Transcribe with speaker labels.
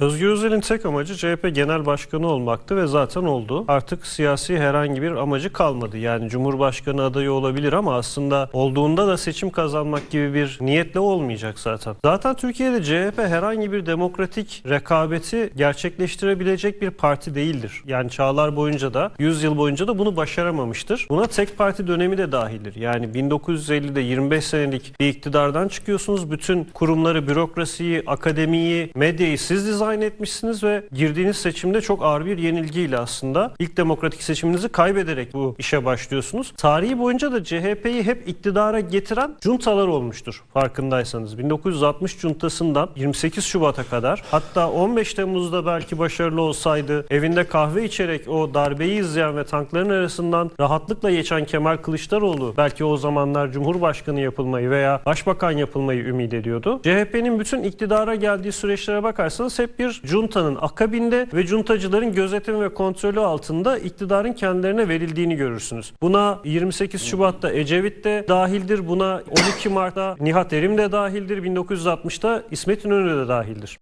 Speaker 1: Özgür Özel'in tek amacı CHP Genel Başkanı olmaktı ve zaten oldu. Artık siyasi herhangi bir amacı kalmadı. Yani Cumhurbaşkanı adayı olabilir ama aslında olduğunda da seçim kazanmak gibi bir niyetle olmayacak zaten. Zaten Türkiye'de CHP herhangi bir demokratik rekabeti gerçekleştirebilecek bir parti değildir. Yani çağlar boyunca da 100 yıl boyunca da bunu başaramamıştır. Buna tek parti dönemi de dahildir. Yani 1950'de 25 senelik bir iktidardan çıkıyorsunuz. Bütün kurumları, bürokrasiyi, akademiyi, medyayı siz dizayn etmişsiniz ve girdiğiniz seçimde çok ağır bir yenilgiyle aslında ilk demokratik seçiminizi kaybederek bu işe başlıyorsunuz. Tarihi boyunca da CHP'yi hep iktidara getiren juntalar olmuştur farkındaysanız. 1960 juntasından 28 Şubat'a kadar hatta 15 Temmuz'da belki başarılı olsaydı evinde kahve içerek o darbeyi izleyen ve tankların arasından rahatlıkla geçen Kemal Kılıçdaroğlu belki o zamanlar Cumhurbaşkanı yapılmayı veya Başbakan yapılmayı ümit ediyordu. CHP'nin bütün iktidara geldiği süreçlere bakarsanız hep bir juntanın akabinde ve juntacıların gözetimi ve kontrolü altında iktidarın kendilerine verildiğini görürsünüz. Buna 28 Şubat'ta Ecevit de dahildir. Buna 12 Mart'ta Nihat Erim de dahildir. 1960'ta İsmet İnönü de dahildir.